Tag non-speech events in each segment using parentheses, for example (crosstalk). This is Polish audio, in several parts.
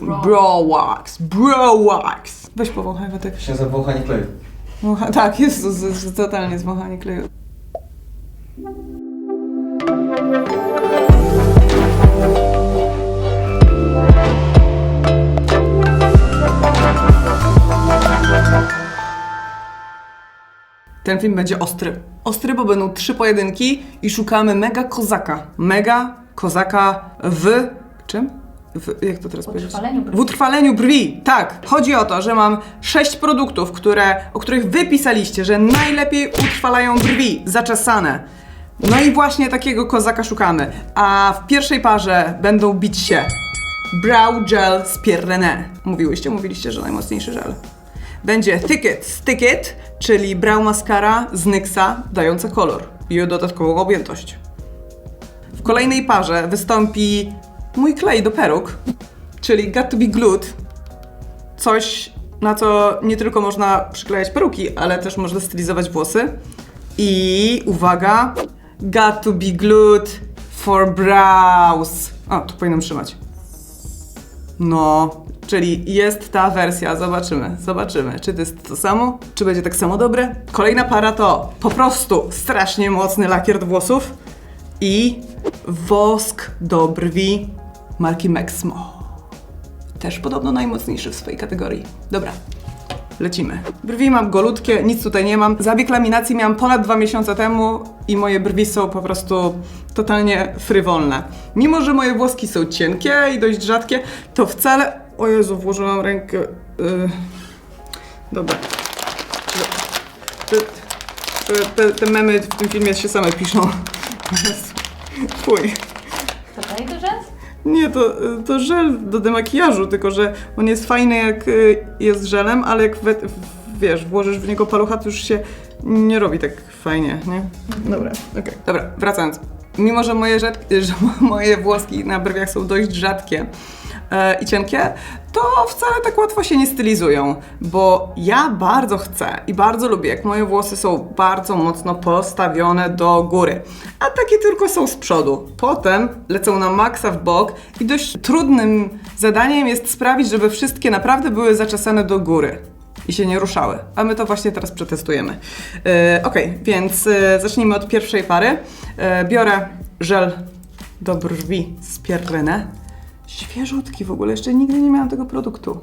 Bro wax, bro wax. Weź powąchaj, Watek. Się za wąchanie kleju. Wącha- Tak, jest to, to, to totalnie zwąchanie kleju. Ten film będzie ostry. Ostry, bo będą trzy pojedynki i szukamy mega kozaka. Mega kozaka w czym? W, jak to teraz powiedzieć? utrwaleniu brwi. W utrwaleniu brwi. Tak. Chodzi o to, że mam sześć produktów, które, o których wy pisaliście, że najlepiej utrwalają brwi. Zaczesane. No i właśnie takiego kozaka szukamy. A w pierwszej parze będą bić się Brow Gel z Pierre René. Mówiłyście, mówiliście, że najmocniejszy żel. Będzie Thick It Stick It, czyli brow mascara z NYXa, dająca kolor i dodatkową objętość. W kolejnej parze wystąpi mój klej do peruk, czyli Got to be Glued. Coś, na co nie tylko można przyklejać peruki, ale też można stylizować włosy. I uwaga, Got to be Glued for brows. O, tu powinnam trzymać. No, czyli jest ta wersja, zobaczymy, zobaczymy, czy to jest to samo, czy będzie tak samo dobre. Kolejna para to po prostu strasznie mocny lakier do włosów i wosk do brwi marki Maxmo. Też podobno najmocniejszy w swojej kategorii. Dobra, lecimy. Brwi mam golutkie, nic tutaj nie mam. Zabieg laminacji miałam ponad dwa miesiące temu i moje brwi są po prostu totalnie frywolne. Mimo, że moje włoski są cienkie i dość rzadkie, to wcale... O Jezu, włożyłam rękę... Yy... Dobra. Te, te, te, memy w tym filmie się same piszą. (laughs) Fuj. To daje do? Nie, to, to żel do demakijażu, tylko że on jest fajny jak y, jest żelem, ale jak we, wiesz, włożysz w niego palucha, to już się nie robi tak fajnie, nie? Dobra, okej. Dobra, wracając. Mimo, że moje, rzadkie, (laughs) że moje włoski na brwiach są dość rzadkie i cienkie, to wcale tak łatwo się nie stylizują, bo ja bardzo chcę i bardzo lubię, jak moje włosy są bardzo mocno postawione do góry, a takie tylko są z przodu. Potem lecą na maksa w bok i dość trudnym zadaniem jest sprawić, żeby wszystkie naprawdę były zaczesane do góry i się nie ruszały. A my to właśnie teraz przetestujemy. E, ok, więc e, zacznijmy od pierwszej pary. E, biorę żel do brwi z Pierre René. Świeżutki w ogóle, jeszcze nigdy nie miałam tego produktu.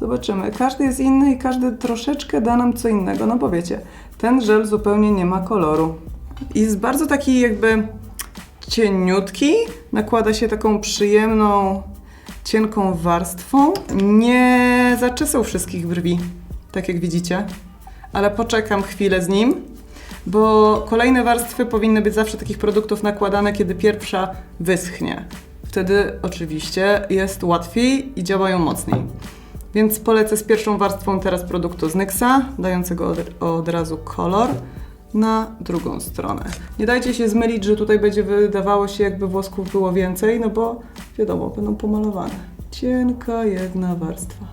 Zobaczymy. Każdy jest inny i każdy troszeczkę da nam co innego. No bo wiecie, ten żel zupełnie nie ma koloru. Jest bardzo taki jakby cieniutki. Nakłada się taką przyjemną, cienką warstwą. Nie zaczesał wszystkich brwi, tak jak widzicie. Ale poczekam chwilę z nim, bo kolejne warstwy powinny być zawsze takich produktów nakładane, kiedy pierwsza wyschnie. Wtedy oczywiście jest łatwiej i działają mocniej. Więc polecę z pierwszą warstwą teraz produktu z NYXa, dającego od, od razu kolor, na drugą stronę. Nie dajcie się zmylić, że tutaj będzie wydawało się, jakby włosków było więcej, no bo wiadomo, będą pomalowane. Cienka jedna warstwa.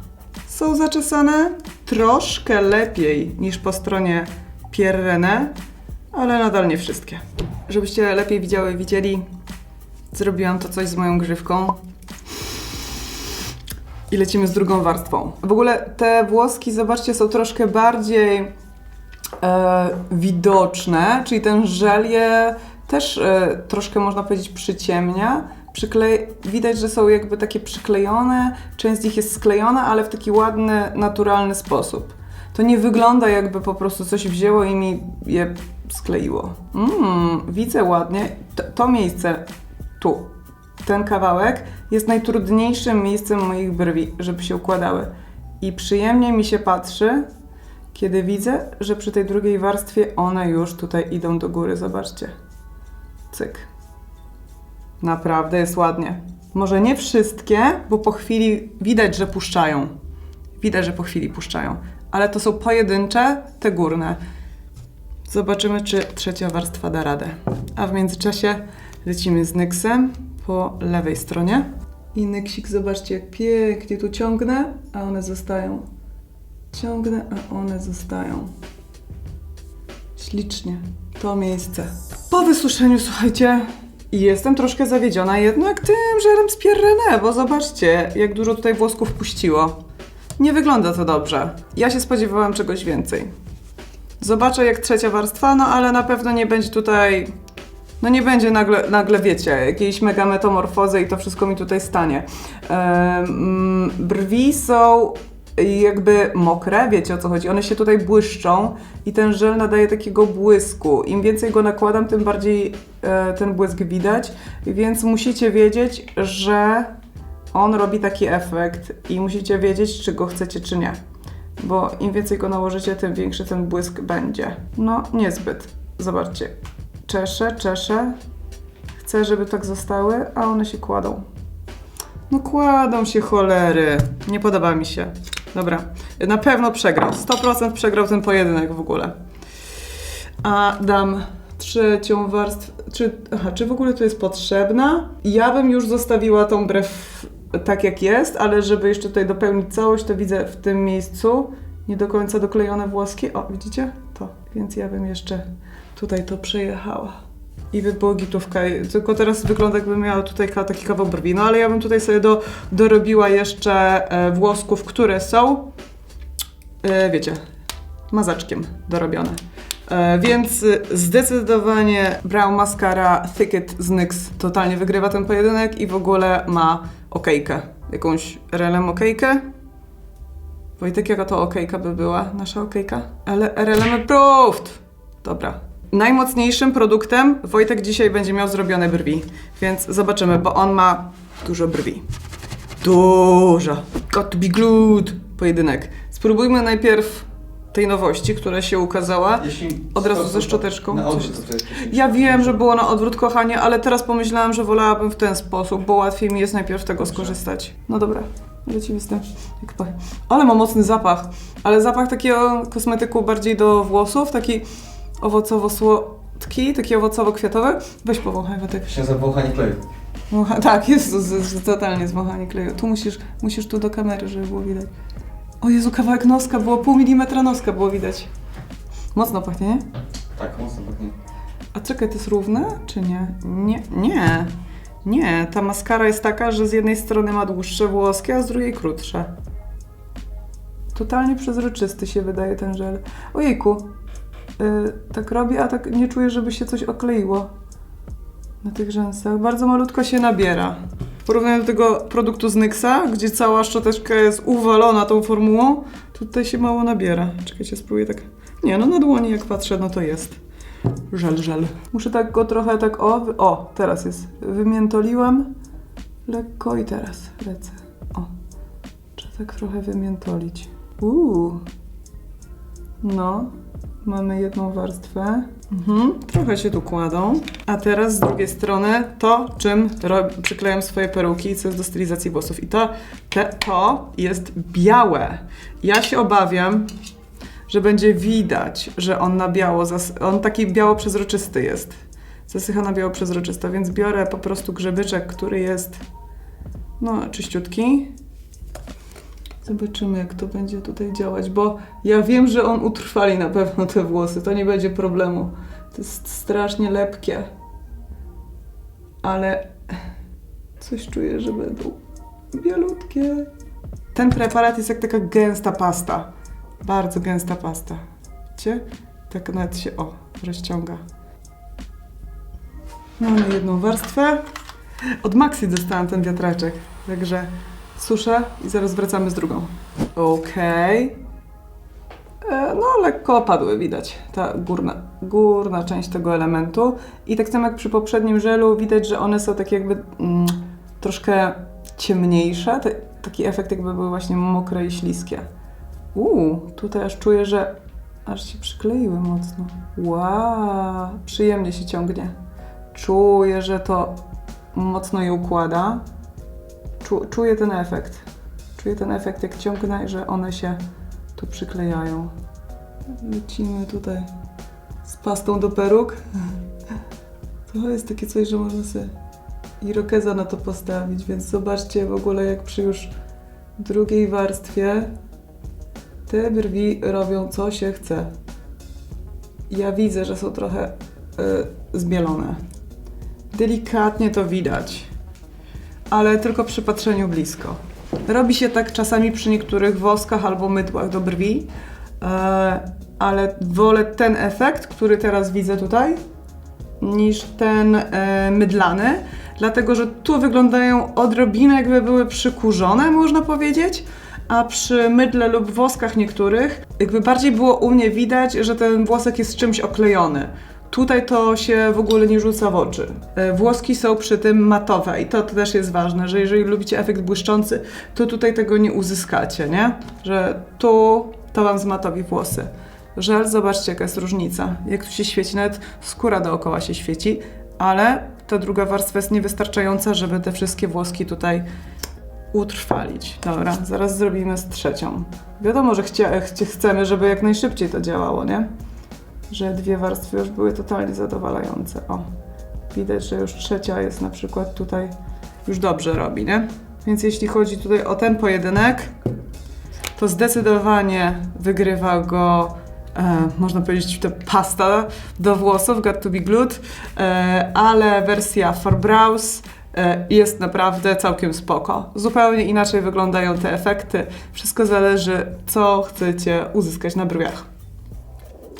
Są zaczesane troszkę lepiej niż po stronie Pierre ale nadal nie wszystkie. Żebyście lepiej widziały, widzieli, zrobiłam to coś z moją grzywką. I lecimy z drugą warstwą. W ogóle te włoski, zobaczcie, są troszkę bardziej e, widoczne, czyli ten żel je też e, troszkę można powiedzieć przyciemnia. Przyklej... Widać, że są jakby takie przyklejone, część z nich jest sklejona, ale w taki ładny, naturalny sposób. To nie wygląda jakby po prostu coś wzięło i mi je skleiło. Mmm, widzę ładnie. To miejsce tu, ten kawałek jest najtrudniejszym miejscem moich brwi, żeby się układały. I przyjemnie mi się patrzy, kiedy widzę, że przy tej drugiej warstwie one już tutaj idą do góry. Zobaczcie. Cyk. Naprawdę jest ładnie. Może nie wszystkie, bo po chwili widać, że puszczają. Widać, że po chwili puszczają. Ale to są pojedyncze, te górne. Zobaczymy, czy trzecia warstwa da radę. A w międzyczasie lecimy z Nyxem po lewej stronie. I Nyxik, zobaczcie, jak pięknie tu ciągnę, a one zostają. Ciągnę, a one zostają. Ślicznie. To miejsce. Po wysuszeniu, słuchajcie, jestem troszkę zawiedziona jednak tym żelem z Pierre René, bo zobaczcie, jak dużo tutaj włosków puściło. Nie wygląda to dobrze. Ja się spodziewałam czegoś więcej. Zobaczę jak trzecia warstwa, no ale na pewno nie będzie tutaj. No nie będzie nagle, nagle wiecie, jakiejś mega metamorfozy i to wszystko mi tutaj stanie. Em, brwi są jakby mokre, wiecie o co chodzi. One się tutaj błyszczą i ten żel nadaje takiego błysku. Im więcej go nakładam, tym bardziej e, ten błysk widać, więc musicie wiedzieć, że on robi taki efekt i musicie wiedzieć, czy go chcecie, czy nie. Bo im więcej go nałożycie, tym większy ten błysk będzie. No, niezbyt. Zobaczcie. Czeszę, czeszę. Chcę, żeby tak zostały, a one się kładą. No kładą się cholery. Nie podoba mi się. Dobra. Na pewno przegrał. 100% przegrał ten pojedynek w ogóle. A dam trzecią warstwę. Czy, aha, czy w ogóle to jest potrzebna? Ja bym już zostawiła tą brew tak jak jest, ale żeby jeszcze tutaj dopełnić całość, to widzę w tym miejscu nie do końca doklejone włoski. O, widzicie? To. Więc ja bym jeszcze tutaj to przejechała. I by było gitówka. Tylko teraz wygląda jakby miała tutaj taki kawał brwi. No ale ja bym tutaj sobie do, dorobiła jeszcze e, włosków, które są, e, wiecie, mazaczkiem dorobione. E, więc zdecydowanie Brown Mascara Thicket z NYX totalnie wygrywa ten pojedynek i w ogóle ma okejkę. Jakąś relem okejkę. Wojtek, jaka to okejka by była? Nasza okejka? Ale RLM approved! Dobra. Najmocniejszym produktem Wojtek dzisiaj będzie miał zrobione brwi, więc zobaczymy, bo on ma dużo brwi. Dużo. Got to be glued. Pojedynek. Spróbujmy najpierw tej nowości, która się ukazała. Jeśli Od razu ze szczoteczką? Na odwrót, to Ja wiem, że było na odwrót, kochanie, ale teraz pomyślałam, że wolałabym w ten sposób, bo łatwiej mi jest najpierw tego skorzystać. No dobra, lecimy z tym. Jak Ale ma mocny zapach, ale zapach takiego kosmetyku bardziej do włosów, taki owocowo-słodki, taki owocowo-kwiatowy. Weź powąchaj, Wojtek. Się zawąchanie kleju. Wącha- Tak, jest to, z- z- totalnie zmachanie kleju. Tu musisz, musisz tu do kamery, żeby było widać. O Jezu, kawałek noska było, pół milimetra noska było widać. Mocno pachnie, nie? Tak, mocno pachnie. A czekaj, to jest równe, czy nie? Nie, nie. Nie, ta maskara jest taka, że z jednej strony ma dłuższe włoski, a z drugiej krótsze. Totalnie przezroczysty się wydaje ten żel. Ojejku, yy, tak robi, a tak nie czuję, żeby się coś okleiło na tych rzęsach. Bardzo malutko się nabiera. W porównaniu do tego produktu z Nyxa, gdzie cała szczoteczka jest uwalona tą formułą, tutaj się mało nabiera. Czekajcie, spróbuję tak... Nie, no na dłoni jak patrzę, no to jest. Żel, żel. Muszę tak go trochę tak o, o, teraz jest. Wymiętoliłam lekko i teraz lecę. O, trzeba tak trochę wymiętolić. Uuu. No, mamy jedną warstwę. Mhm, trochę się tu kładą. A teraz z drugiej strony to, czym przyklejam swoje peruki, co jest do stylizacji włosów. I to, te, to jest białe. Ja się obawiam, że będzie widać, że on na biało, on taki biało-przezroczysty jest. Zasycha na biało-przezroczysto, więc biorę po prostu grzebyczek, który jest no czyściutki. Zobaczymy, jak to będzie tutaj działać, bo ja wiem, że on utrwali na pewno te włosy, to nie będzie problemu. To jest strasznie lepkie. Ale coś czuję, że będą bielutkie. Ten preparat jest jak taka gęsta pasta. Bardzo gęsta pasta. Widzicie? Tak nawet się, o, rozciąga. Mamy jedną warstwę. Od Maxi dostałam ten wiatraczek, także suszę i zaraz wracamy z drugą. Okej. E, No, lekko opadły, widać, ta górna, górna część tego elementu. I tak samo jak przy poprzednim żelu, widać, że one są tak jakby mm, troszkę ciemniejsze. Taki efekt jakby były właśnie mokre i śliskie. Uuu, tutaj aż czuję, że aż się przykleiły mocno. Wow, przyjemnie się ciągnie. Czuję, że to mocno je układa. Czu, czuję ten efekt. Czuję ten efekt, jak ciągnę, że one się tu przyklejają. Lecimy tutaj z pastą do peruk. (laughs) To jest takie coś, że można sobie irokeza na to postawić, więc zobaczcie w ogóle jak przy już drugiej warstwie te brwi robią co się chce. Ja widzę, że są trochę y, zbielone. Delikatnie to widać, ale tylko przy patrzeniu blisko. Robi się tak czasami przy niektórych woskach albo mydłach do brwi, e, ale wolę ten efekt, który teraz widzę tutaj, niż ten e, mydlany, dlatego że tu wyglądają odrobinę jakby były przykurzone, można powiedzieć, a przy mydle lub woskach niektórych jakby bardziej było u mnie widać, że ten włosek jest czymś oklejony. Tutaj to się w ogóle nie rzuca w oczy. E, Włoski są przy tym matowe i to też jest ważne, że jeżeli lubicie efekt błyszczący, to tutaj tego nie uzyskacie, nie? Że tu to wam zmatowi włosy. Żel, zobaczcie jaka jest różnica. Jak tu się świeci, nawet skóra dookoła się świeci, ale ta druga warstwa jest niewystarczająca, żeby te wszystkie włoski tutaj utrwalić. Dobra, zaraz zrobimy z trzecią. Wiadomo, że chcie, chcemy, żeby jak najszybciej to działało, nie? Że dwie warstwy już były totalnie zadowalające. O, widać, że już trzecia jest na przykład tutaj już dobrze robi, nie? Więc jeśli chodzi tutaj o ten pojedynek, to zdecydowanie wygrywa go, e, można powiedzieć, to pasta do włosów, Got to be Glued, e, ale wersja for brows e, jest naprawdę całkiem spoko. Zupełnie inaczej wyglądają te efekty. Wszystko zależy, co chcecie uzyskać na brwiach.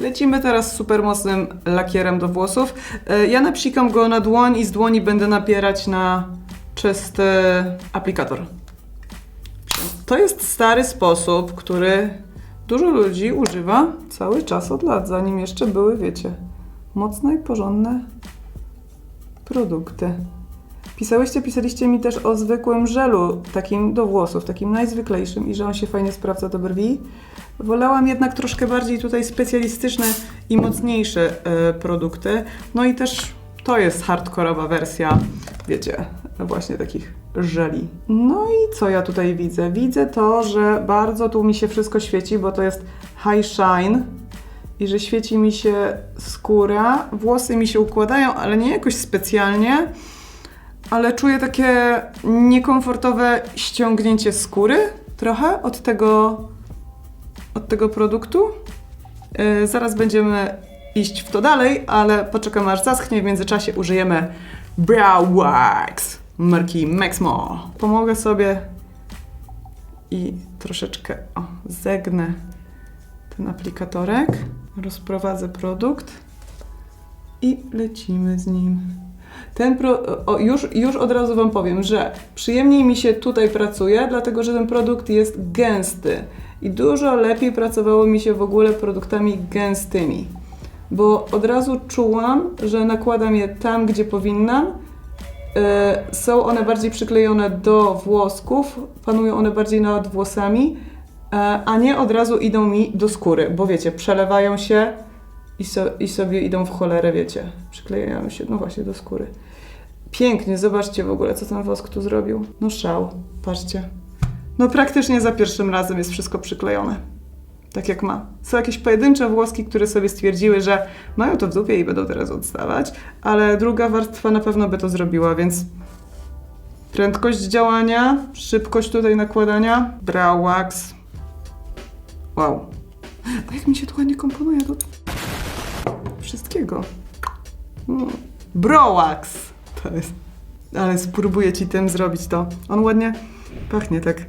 Lecimy teraz z super mocnym lakierem do włosów. E, Ja napsikam go na dłoń i z dłoni będę napierać na czysty aplikator. To jest stary sposób, który dużo ludzi używa cały czas od lat, zanim jeszcze były, wiecie, mocne i porządne produkty. Pisałyście, pisaliście mi też o zwykłym żelu, takim do włosów, takim najzwyklejszym i że on się fajnie sprawdza do brwi. Wolałam jednak troszkę bardziej tutaj specjalistyczne i mocniejsze e, produkty. No i też to jest hardkorowa wersja, wiecie, właśnie takich żeli. No i co ja tutaj widzę? Widzę to, że bardzo tu mi się wszystko świeci, bo to jest high shine i że świeci mi się skóra, włosy mi się układają, ale nie jakoś specjalnie, ale czuję takie niekomfortowe ściągnięcie skóry trochę od tego, od tego produktu. Yy, zaraz będziemy iść w to dalej, ale poczekamy aż zaschnie. W międzyczasie użyjemy Brow Wax marki Maxmo. Pomogę sobie i troszeczkę o, zegnę ten aplikatorek. Rozprowadzę produkt i lecimy z nim. Ten pro, o, już, już od razu Wam powiem, że przyjemniej mi się tutaj pracuje, dlatego że ten produkt jest gęsty i dużo lepiej pracowało mi się w ogóle produktami gęstymi, bo od razu czułam, że nakładam je tam, gdzie powinnam. E, są one bardziej przyklejone do włosków, panują one bardziej nad włosami, e, a nie od razu idą mi do skóry, bo wiecie, przelewają się i, so, i sobie idą w cholerę, wiecie, przyklejają się, no właśnie, do skóry. Pięknie, zobaczcie w ogóle, co ten wosk tu zrobił. No szał, patrzcie. No praktycznie za pierwszym razem jest wszystko przyklejone. Tak jak ma. Są jakieś pojedyncze włoski, które sobie stwierdziły, że mają to w dupie i będą teraz odstawać, ale druga warstwa na pewno by to zrobiła, więc prędkość działania, szybkość tutaj nakładania, brow wax. Wow. A jak mi się to ładnie komponuje do wszystkiego. Mm. Browax to jest. Ale spróbuję ci tym zrobić to. On ładnie pachnie tak.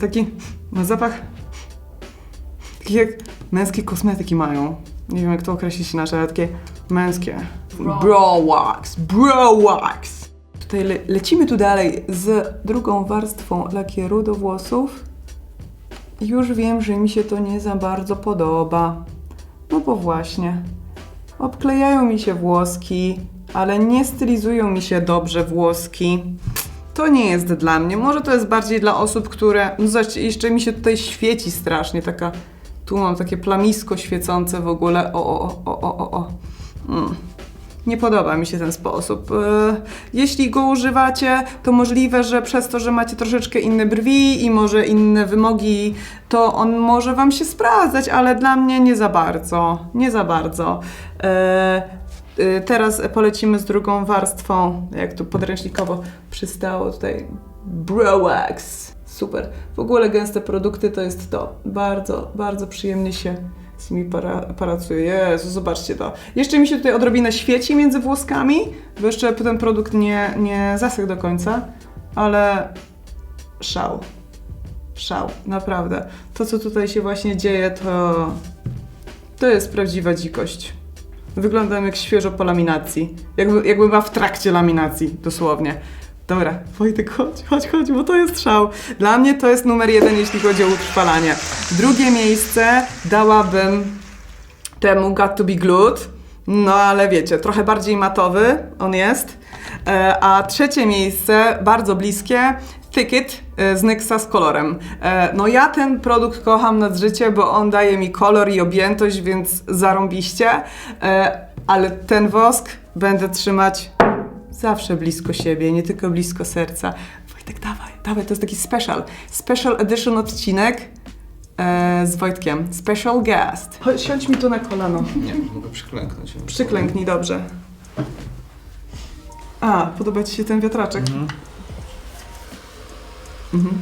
Taki ma zapach. Taki jak męskie kosmetyki mają. Nie wiem jak to określić inaczej, ale takie męskie. Bro. Browax. Browax. Tutaj le lecimy tu dalej z drugą warstwą lakieru do włosów. Już wiem, że mi się to nie za bardzo podoba. No bo właśnie. Obklejają mi się włoski, ale nie stylizują mi się dobrze włoski. To nie jest dla mnie. Może to jest bardziej dla osób, które. No zobaczcie, jeszcze mi się tutaj świeci strasznie. Taka. Tu mam takie plamisko świecące w ogóle. O, o, o, o, o, o. Mm. Nie podoba mi się ten sposób. E, Jeśli go używacie, to możliwe, że przez to, że macie troszeczkę inne brwi i może inne wymogi, to on może Wam się sprawdzać, ale dla mnie nie za bardzo. Nie za bardzo. E, e, Teraz polecimy z drugą warstwą, jak tu podręcznikowo przystało tutaj. Browax. Super. W ogóle gęste produkty to jest to. Bardzo, bardzo przyjemnie się z mi para, pracuje. Jezu, zobaczcie to. Jeszcze mi się tutaj odrobinę świeci między włoskami, bo jeszcze ten produkt nie, nie zasechł do końca, ale szał. Szał, naprawdę. To, co tutaj się właśnie dzieje, to... To jest prawdziwa dzikość. Wyglądam jak świeżo po laminacji. Jakby, jakby była w trakcie laminacji, dosłownie. Dobra, Wojtek, chodź, chodź, chodź, bo to jest szał. Dla mnie to jest numer jeden, jeśli chodzi o utrwalanie. Drugie miejsce dałabym temu Got to be Glued. No ale wiecie, trochę bardziej matowy on jest. E, a trzecie miejsce, bardzo bliskie, Thicket e, z Nyxa z kolorem. E, no ja ten produkt kocham nad życie, bo on daje mi kolor i objętość, więc zarąbiście. Ale ten wosk będę trzymać zawsze blisko siebie, nie tylko blisko serca. Wojtek, dawaj, dawaj, to jest taki special, special edition odcinek e, z Wojtkiem. Special guest. Chodź, siądź mi tu na kolano. Nie, mogę przyklęknąć. Przyklęknij, dobrze. A, podoba Ci się ten wiatraczek? Mhm. Mhm.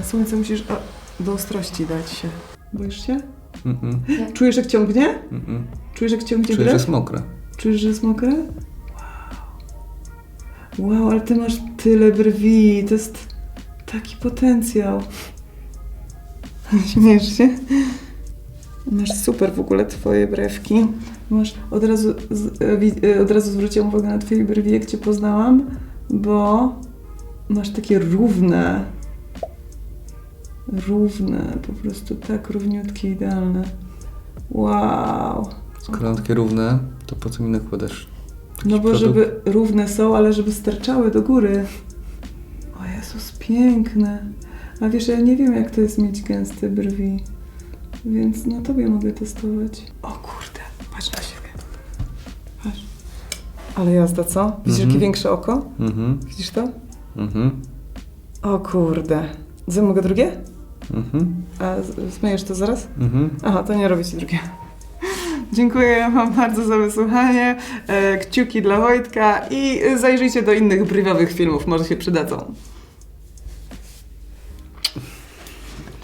E, Słońce musisz a, do ostrości dać się. Boisz się? Mhm. Czujesz, jak ciągnie? Mhm. Czujesz, jak ciągnie Czuję, że jest mokre. Czujesz, że jest mokre? Wow. Ale ty masz tyle brwi. To jest taki potencjał. Śmiesz się? Masz super w ogóle twoje brewki. Masz od razu, e, e, od razu zwróciłam uwagę na twoje brwi, jak cię poznałam, bo masz takie równe. Równe, po prostu tak równiutkie, idealne. Wow. Skoro takie równe, to po co mi nakładasz? No bo produkt? żeby równe są, ale żeby sterczały do góry. O Jezus, piękne. A wiesz, ja nie wiem jak to jest mieć gęste brwi. Więc na tobie mogę testować. O kurde, patrz na siebie. Patrz. Ale jazda, co? Widzisz Mhm. jakie większe oko? Mhm. Widzisz to? Mhm. O kurde. Ze mogę drugie? Mhm. A z- zmyjesz to zaraz? Mhm. Aha, to nie robię ci drugie. Dziękuję Wam bardzo za wysłuchanie. E, Kciuki dla Wojtka i zajrzyjcie do innych brywiowych filmów, może się przydadzą.